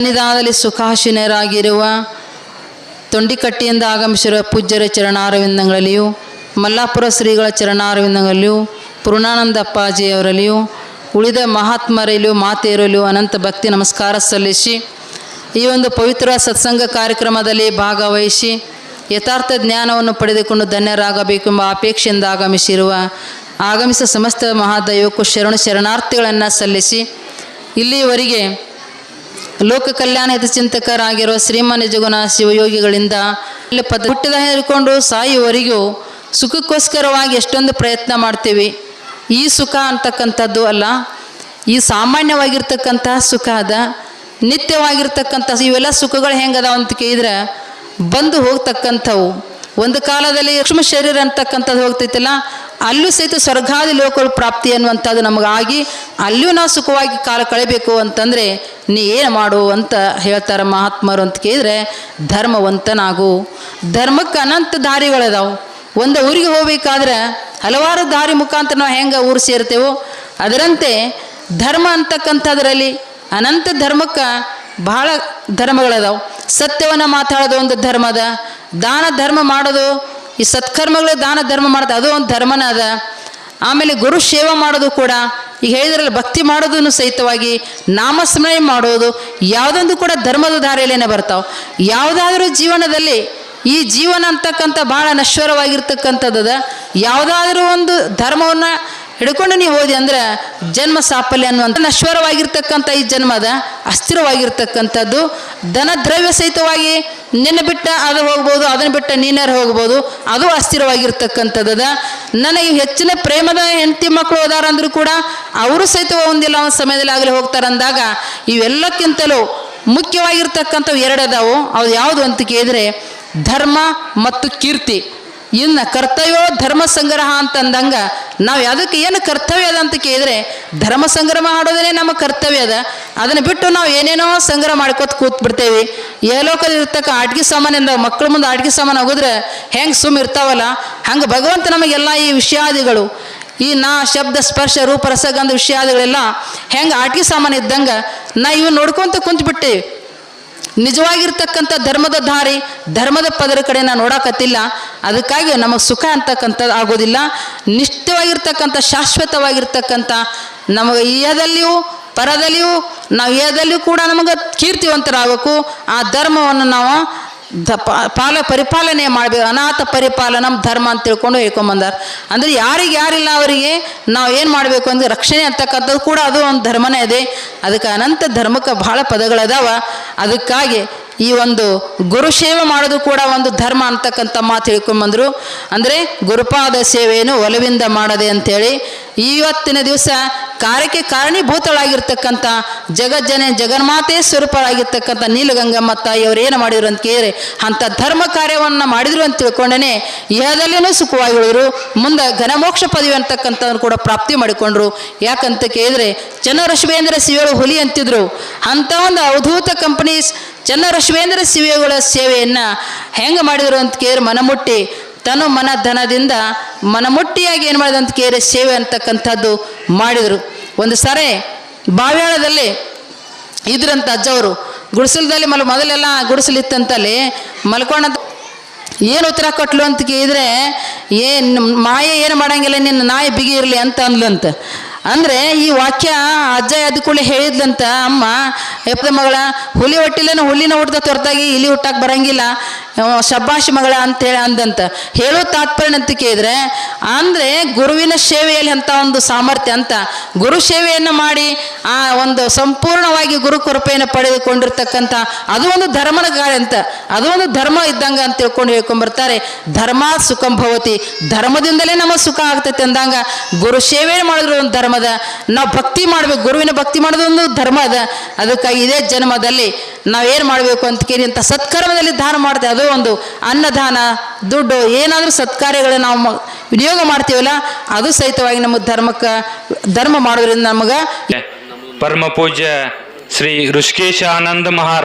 ಸನ್ನಿಧಾನದಲ್ಲಿ ಸುಖಾಶೀನರಾಗಿರುವ ತೊಂಡಿಕಟ್ಟಿಯಿಂದ ಆಗಮಿಸಿರುವ ಪೂಜ್ಯರ ಚರಣಾರವಿಂದಗಳಲ್ಲಿಯೂ, ಮಲ್ಲಾಪುರ ಶ್ರೀಗಳ ಚರಣಾರವಿಂದಗಳಲ್ಲಿಯೂ, ಪೂರ್ಣಾನಂದ ಅಪ್ಪಾಜಿಯವರಲ್ಲಿಯೂ, ಉಳಿದ ಮಹಾತ್ಮರಲ್ಲಿಯೂ, ಮಾತೆಯರಲ್ಲಿಯೂ ಅನಂತ ಭಕ್ತಿ ನಮಸ್ಕಾರ ಸಲ್ಲಿಸಿ, ಈ ಒಂದು ಪವಿತ್ರ ಸತ್ಸಂಗ ಕಾರ್ಯಕ್ರಮದಲ್ಲಿ ಭಾಗವಹಿಸಿ, ಯಥಾರ್ಥ ಜ್ಞಾನವನ್ನು ಪಡೆದುಕೊಂಡು ಧನ್ಯರಾಗಬೇಕೆಂಬ ಅಪೇಕ್ಷೆಯಿಂದ ಆಗಮಿಸಿರುವ ಆಗಮಿಸಿದ ಸಮಸ್ತ ಮಹಾದೈವಕ್ಕೂ ಶರಣ ಶರಣಾರ್ಥಿಗಳನ್ನು ಸಲ್ಲಿಸಿ, ಇಲ್ಲಿಯವರೆಗೆ ಲೋಕ ಕಲ್ಯಾಣ ಹಿತಚಿಂತಕರಾಗಿರುವ ಶ್ರೀಮಾನ್ಯ ಜಗುನ ಶಿವಯೋಗಿಗಳಿಂದ ಇಲ್ಲಿ ಪದ ಹುಟ್ಟಿದ ಹಿಡ್ಕೊಂಡು ಸಾಯುವವರೆಗೂ ಸುಖಕ್ಕೋಸ್ಕರವಾಗಿ ಎಷ್ಟೊಂದು ಪ್ರಯತ್ನ ಮಾಡ್ತೀವಿ. ಈ ಸುಖ ಅಂತಕ್ಕಂಥದ್ದು ಅಲ್ಲ, ಈ ಸಾಮಾನ್ಯವಾಗಿರ್ತಕ್ಕಂಥ ಸುಖ ಅದ. ನಿತ್ಯವಾಗಿರ್ತಕ್ಕಂಥ ಇವೆಲ್ಲ ಸುಖಗಳು ಹೆಂಗದಾವ ಅಂತ ಕೇಳಿದ್ರೆ, ಬಂದು ಹೋಗ್ತಕ್ಕಂಥವು. ಒಂದು ಕಾಲದಲ್ಲಿ ಸೂಕ್ಷ್ಮ ಶರೀರ ಅಂತಕ್ಕಂಥದ್ದು ಹೋಗ್ತೈತಿಲ್ಲ ಅಲ್ಲೂ ಸಹಿತ ಸ್ವರ್ಗಾದಿ ಲೋಕಗಳ ಪ್ರಾಪ್ತಿ ಅನ್ನುವಂಥದ್ದು ನಮಗಾಗಿ ಅಲ್ಲೂ ನಾವು ಸುಖವಾಗಿ ಕಾಲ ಕಳಿಬೇಕು ಅಂತಂದರೆ ನೀ ಏನು ಮಾಡು ಅಂತ ಹೇಳ್ತಾರೆ ಮಹಾತ್ಮರು ಅಂತ ಕೇಳಿದ್ರೆ ಧರ್ಮವಂತನಾಗು. ಧರ್ಮಕ್ಕೆ ಅನಂತ ದಾರಿಗಳಿದಾವೆ. ಒಂದು ಊರಿಗೆ ಹೋಗ್ಬೇಕಾದ್ರೆ ಹಲವಾರು ದಾರಿ ಮುಖಾಂತರ ನಾವು ಹೆಂಗೆ ಊರು ಸೇರ್ತೇವೋ, ಅದರಂತೆ ಧರ್ಮ ಅಂತಕ್ಕಂಥದ್ರಲ್ಲಿ ಅನಂತ ಧರ್ಮಕ್ಕೆ ಬಹಳ ಧರ್ಮಗಳಿದಾವೆ. ಸತ್ಯವನ್ನು ಮಾತಾಡೋದು ಒಂದು ಧರ್ಮದ, ದಾನ ಧರ್ಮ ಮಾಡೋದು ಈ ಸತ್ಕರ್ಮಗಳು ದಾನ ಧರ್ಮ ಮಾಡೋದು, ಅದು ಒಂದು ಧರ್ಮನ ಅದ. ಆಮೇಲೆ ಗುರು ಸೇವೆ ಮಾಡೋದು ಕೂಡ, ಈಗ ಹೇಳಿದ್ರಲ್ಲ, ಭಕ್ತಿ ಮಾಡೋದನ್ನು ಸಹಿತವಾಗಿ ನಾಮಸ್ಮರಣೆ ಮಾಡೋದು, ಯಾವುದೊಂದು ಕೂಡ ಧರ್ಮದ ದಾರಿಯಲ್ಲೇನೆ ಬರ್ತಾವೆ. ಯಾವುದಾದ್ರೂ ಜೀವನದಲ್ಲಿ, ಈ ಜೀವನ ಅಂತಕ್ಕಂಥ ಭಾಳ ನಶ್ವರವಾಗಿರ್ತಕ್ಕಂಥದ್ದು ಯಾವುದಾದ್ರೂ ಒಂದು ಧರ್ಮವನ್ನು ಹಿಡ್ಕೊಂಡು ನೀವು ಓದಿ ಅಂದ್ರೆ ಜನ್ಮ ಸಾಫಲ್ಯ ಅನ್ನುವಂಥ ನಶ್ವರವಾಗಿರ್ತಕ್ಕಂಥ ಈ ಜನ್ಮದ ಅಸ್ಥಿರವಾಗಿರ್ತಕ್ಕಂಥದ್ದು ಧನ ದ್ರವ್ಯ ಸಹಿತವಾಗಿ ನಿನ್ನ ಬಿಟ್ಟ ಅದು ಹೋಗ್ಬೋದು, ಅದನ್ನು ಬಿಟ್ಟ ನೀನಾರು ಹೋಗ್ಬೋದು, ಅದು ಅಸ್ಥಿರವಾಗಿರ್ತಕ್ಕಂಥದ್ದದ. ನನಗೆ ಹೆಚ್ಚಿನ ಪ್ರೇಮದ ಹೆಂಡತಿ ಮಕ್ಕಳು ಹೋದಾರ ಕೂಡ ಅವರು ಸಹಿತ ಒಂದಿಲ್ಲ, ಒಂದು ಸಮಯದಲ್ಲಿ ಆಗಲಿ ಹೋಗ್ತಾರಂದಾಗ ಇವೆಲ್ಲಕ್ಕಿಂತಲೂ ಮುಖ್ಯವಾಗಿರ್ತಕ್ಕಂಥವು ಎರಡದಾವು. ಅವು ಯಾವುದು ಅಂತ ಕೇಳಿದರೆ ಧರ್ಮ ಮತ್ತು ಕೀರ್ತಿ. ಇನ್ನು ಕರ್ತವ್ಯೋ ಧರ್ಮ ಸಂಗ್ರಹ ಅಂತಂದಂಗ ನಾವು ಯಾವುದಕ್ಕೆ ಏನು ಕರ್ತವ್ಯ ಅದ ಅಂತ ಕೇಳಿದ್ರೆ ಧರ್ಮ ಸಂಗ್ರಹ ಮಾಡೋದೇ ನಮ್ಮ ಕರ್ತವ್ಯ ಅದ. ಅದನ್ನು ಬಿಟ್ಟು ನಾವು ಏನೇನೋ ಸಂಗ್ರಹ ಮಾಡ್ಕೋತ ಕೂತ್ ಬಿಡ್ತೇವೆ. ಇರ್ತಕ್ಕ ಆಟಿಕೆ ಸಾಮಾನಿಂದ ಮಕ್ಕಳ ಮುಂದೆ ಆಟಿಕೆ ಸಾಮಾನು ಹೋಗಿದ್ರೆ ಹೆಂಗೆ ಸುಮ್ಮ ಇರ್ತಾವಲ್ಲ, ಹಂಗೆ ಭಗವಂತ ನಮಗೆಲ್ಲ ಈ ವಿಷಯಾದಿಗಳು, ಈ ನಾ, ಶಬ್ದ, ಸ್ಪರ್ಶ, ರೂಪ, ರಸಗಂಧ ವಿಷಯಾದಿಗಳೆಲ್ಲ ಹೆಂಗೆ ಆಟಿಕೆ ಸಾಮಾನು ಇದ್ದಂಗೆ ನಾ ಇವು ನೋಡ್ಕೊಂತ ಕುಂತ್ಬಿಟ್ಟೇವಿ ನಿಜವಾಗಿರ್ತಕ್ಕಂಥ ಧರ್ಮದ ದಾರಿ, ಧರ್ಮದ ಪದರ ಕಡೆ ನಾನು ನೋಡಕತ್ತಿಲ್ಲ. ಅದಕ್ಕಾಗಿ ನಮಗೆ ಸುಖ ಅಂತಕ್ಕಂಥದ್ದು ಆಗೋದಿಲ್ಲ. ನಿಷ್ಠವಾಗಿರ್ತಕ್ಕಂಥ, ಶಾಶ್ವತವಾಗಿರ್ತಕ್ಕಂಥ ನಮಗೆ ಈಯದಲ್ಲಿಯೂ ಪರದಲ್ಲಿಯೂ, ನಾವು ಈಯದಲ್ಲಿಯೂ ಕೂಡ ನಮಗೆ ಕೀರ್ತಿವಂತರಾಗಬೇಕು. ಆ ಧರ್ಮವನ್ನು ನಾವು ಪಾಲ ಪರಿಪಾಲನೆ ಮಾಡಬೇಕು. ಅನಾಥ ಪರಿಪಾಲನ ಧರ್ಮ ಅಂತ ತಿಳ್ಕೊಂಡು ಹೇಳ್ಕೊಂಬಂದಾರ. ಅಂದರೆ ಯಾರಿಗೆ ಯಾರಿಲ್ಲ ಅವರಿಗೆ ನಾವು ಏನು ಮಾಡಬೇಕು ಅಂದರೆ ರಕ್ಷಣೆ ಅಂತಕ್ಕಂಥದ್ದು ಕೂಡ ಅದು ಒಂದು ಧರ್ಮನೇ ಇದೆ ಅದಕ್ಕೆ ಅನಂತ ಧರ್ಮಕ್ಕೆ ಭಾಳ ಪದಗಳದಾವ. ಅದಕ್ಕಾಗಿ ಈ ಒಂದು ಗುರು ಸೇವೆ ಮಾಡೋದು ಕೂಡ ಒಂದು ಧರ್ಮ ಅಂತಕ್ಕಂಥ ಮಾತು ತಿಳ್ಕೊಂಬಂದರು ಅಂದರೆ ಗುರುಪಾದ ಸೇವೆಯನ್ನು ಒಲವಿಂದ ಮಾಡದೆ ಅಂಥೇಳಿ ಇವತ್ತಿನ ದಿವಸ ಕಾರ್ಯಕ್ಕೆ ಕಾರಣೀಭೂತಳಾಗಿರ್ತಕ್ಕಂಥ ಜಗಜ್ಜನೆ ಜಗನ್ಮಾತೆ ಸ್ವರೂಪಳಾಗಿರ್ತಕ್ಕಂಥ ನೀಲಗಂಗಮ್ಮ ತಾಯಿಯವರು ಏನು ಮಾಡಿದ್ರು ಅಂತ ಕೇಳಿದ್ರೆ, ಅಂಥ ಧರ್ಮ ಕಾರ್ಯವನ್ನು ಮಾಡಿದ್ರು ಅಂತ ತಿಳ್ಕೊಂಡೇ ಇಹದಲ್ಲಿನೂ ಸುಖವಾಗಿ ಉಳಿದ್ರು. ಮುಂದೆ ಘನಮೋಕ್ಷ ಪದವಿ ಅಂತಕ್ಕಂಥವ್ರು ಕೂಡ ಪ್ರಾಪ್ತಿ ಮಾಡಿಕೊಂಡ್ರು. ಯಾಕಂತ ಕೇಳಿದ್ರೆ ಚನ್ನರಶ್ವೇಂದ್ರ ಶಿವೆಗಳು ಹುಲಿ ಅಂತಿದ್ರು. ಅಂಥ ಒಂದು ಅವಧೂತ ಕಂಪನಿ ಚನ್ನರಶ್ವೇಂದ್ರ ಸಿವೇಗಳ ಸೇವೆಯನ್ನು ಹೆಂಗೆ ಮಾಡಿದರು ಅಂತ ಕೇಳಿ ಮನಮುಟ್ಟಿ ತನು ಮನ ಧನದಿಂದ ಮನಮುಟ್ಟಿಯಾಗಿ ಏನು ಮಾಡಿದ್ರು ಅಂತ ಎಸ್ ಸೇವೆ ಅಂತಕ್ಕಂಥದ್ದು ಮಾಡಿದರು. ಒಂದು ಸಾರಿ, ಬಾವ್ಯಾಳದಲ್ಲಿ ಇದ್ರಂತ ಅಜ್ಜವರು, ಗುಡಿಸಲದಲ್ಲಿ ಮಲ್, ಮೊದಲೆಲ್ಲ ಗುಡಿಸಲಿತ್ತಂತಲ್ಲಿ ಮಲ್ಕೊಂಡ ಏನು ಉತ್ತರ ಕೊಟ್ಲು ಅಂತ ಕೇಳಿದ್ರೆ ಏನು ಮಾಯೆ ಏನು ಮಾಡಂಗಿಲ್ಲ, ನಿನ್ನ ನಾಯಿ ಬಿಗಿ ಇರಲಿ ಅಂತ ಅಂದ್ಲಂತ. ಅಂದರೆ ಈ ವಾಕ್ಯ ಅಜ್ಜ ಎದ್ದು ಕೂಡಲೇ ಹೇಳಿದ್ಲಂತ, ಅಮ್ಮ, ಎಪ್ಪದ ಮಗಳ ಹುಲಿ ಹೊಟ್ಟಿಲ್ಲನ ಹುಲಿನ ಹುಟ್ಟದ ಹೊರತಾಗಿ ಇಲಿ ಹುಟ್ಟಕ್ಕೆ ಬರಂಗಿಲ್ಲ. ಶಬ್ಬಾಷ್ ಮಗಳ ಅಂತೇಳಿ ಅಂದಂತ. ಹೇಳೋ ತಾತ್ಪರ್ಯ ಅಂತ ಕೇಳಿದ್ರೆ, ಅಂದರೆ ಗುರುವಿನ ಸೇವೆಯಲ್ಲಿ ಅಂತ ಒಂದು ಸಾಮರ್ಥ್ಯ ಅಂತ. ಗುರು ಸೇವೆಯನ್ನು ಮಾಡಿ ಆ ಒಂದು ಸಂಪೂರ್ಣವಾಗಿ ಗುರು ಕೃಪೆಯನ್ನು ಪಡೆದುಕೊಂಡಿರ್ತಕ್ಕಂಥ, ಅದು ಒಂದು ಧರ್ಮನ ಕಾರ್ಯ ಅಂತ. ಅದು ಒಂದು ಧರ್ಮ ಇದ್ದಂಗೆ ಅಂತ ತಿಳ್ಕೊಂಡು ಹೇಳ್ಕೊಂಬರ್ತಾರೆ ಧರ್ಮ ಸುಖಂ ಭವತಿ. ಧರ್ಮದಿಂದಲೇ ನಮಗೆ ಸುಖ ಆಗ್ತೈತೆ ಅಂದಂಗ, ಗುರು ಸೇವೆ ಮಾಡಿದ್ರು ಒಂದು ಧರ್ಮದ. ನಾವು ಭಕ್ತಿ ಮಾಡ್ಬೇಕು. ಗುರುವಿನ ಭಕ್ತಿ ಮಾಡೋದು ಒಂದು ಧರ್ಮ ಅದ. ಅದಕ್ಕಾಗಿ ಇದೇ ಜನ್ಮದಲ್ಲಿ ನಾವೇನು ಮಾಡಬೇಕು ಅಂತ ಕೇಳಿ ಅಂತ ಸತ್ಕರ್ಮದಲ್ಲಿ ದಾನ ಮಾಡ್ತೇವೆ ಅದು ಒಂದು ಅನ್ನದಾನ, ದುಡ್ಡು, ಏನಾದರೂ ಸತ್ಕಾರ್ಯಗಳು ನಾವು ವಿನಿಯೋಗ ಮಾಡ್ತೀವಲ್ಲ, ಅದು ಸಹಿತವಾಗಿ ನಮ್ಮ ಧರ್ಮಕ್ಕೆ, ಧರ್ಮ ಮಾಡೋದ್ರಿಂದ ನಮಗೆ ಪರಮ ಪೂಜ್ಯ ಶ್ರೀ ಋಷಿಕೇಶ ಆನಂದ ಮಹಾರಾಜ್